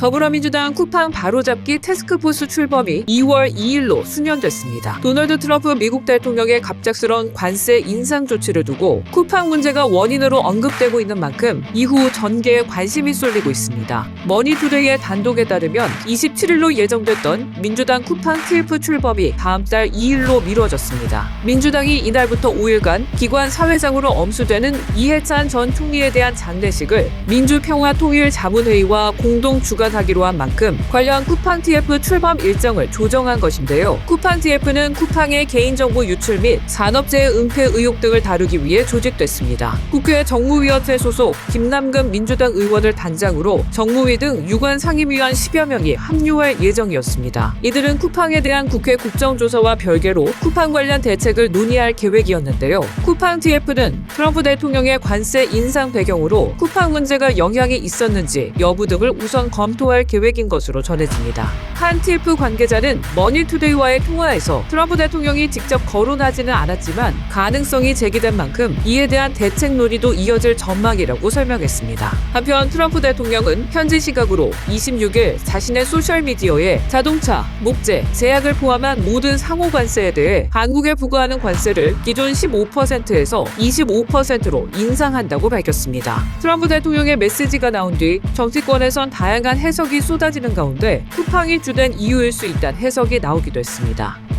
더불어민주당 쿠팡 바로잡기 테스크포스 출범이 2월 2일로 수년됐습니다. 도널드 트럼프 미국 대통령의 갑작스런 관세 인상 조치를 두고 쿠팡 문제가 원인으로 언급되고 있는 만큼 이후 전개에 관심이 쏠리고 있습니다. 머니투데이의 단독에 따르면 27일로 예정됐던 민주당 쿠팡 TF 출범이 다음 달 2일로 미뤄졌습니다. 민주당이 이날부터 5일간 기관 사회장으로 엄수되는 이해찬 전 총리에 대한 장례식을 민주평화통일자문회의와 공동 주관 하기로 한 만큼 관련 쿠팡 TF 출범 일정을 조정한 것인데요. 쿠팡 TF는 쿠팡의 개인정보 유출 및 산업재해 은폐 의혹 등을 다루기 위해 조직됐습니다. 국회 정무위원회 소속 김남근 민주당 의원을 단장으로 정무위 등 유관 상임위원 10여 명이 합류할 예정이었습니다. 이들은 쿠팡에 대한 국회 국정조사와 별개로 쿠팡 관련 대책을 논의할 계획이었는데요. 쿠팡 TF는 트럼프 대통령의 관세 인상 배경으로 쿠팡 문제가 영향이 있었는지 여부 등을 우선 검토 할 계획인 것으로 전해집니다. 한 TF 관계자는 머니투데이와의 통화에서 트럼프 대통령이 직접 거론하지는 않았지만 가능성이 제기된 만큼 이에 대한 대책 논의도 이어질 전망이라고 설명했습니다. 한편 트럼프 대통령은 현지 시각으로 26일 자신의 소셜미디어에 자동차, 목재, 제약을 포함한 모든 상호 관세에 대해 한국에 부과하는 관세를 기존 15%에서 25%로 인상한다고 밝혔습니다. 트럼프 대통령의 메시지가 나온 뒤 정치권에선 다양한 해석이 쏟아지는 가운데 쿠팡이 주된 이유일 수 있다는 해석이 나오기도 했습니다.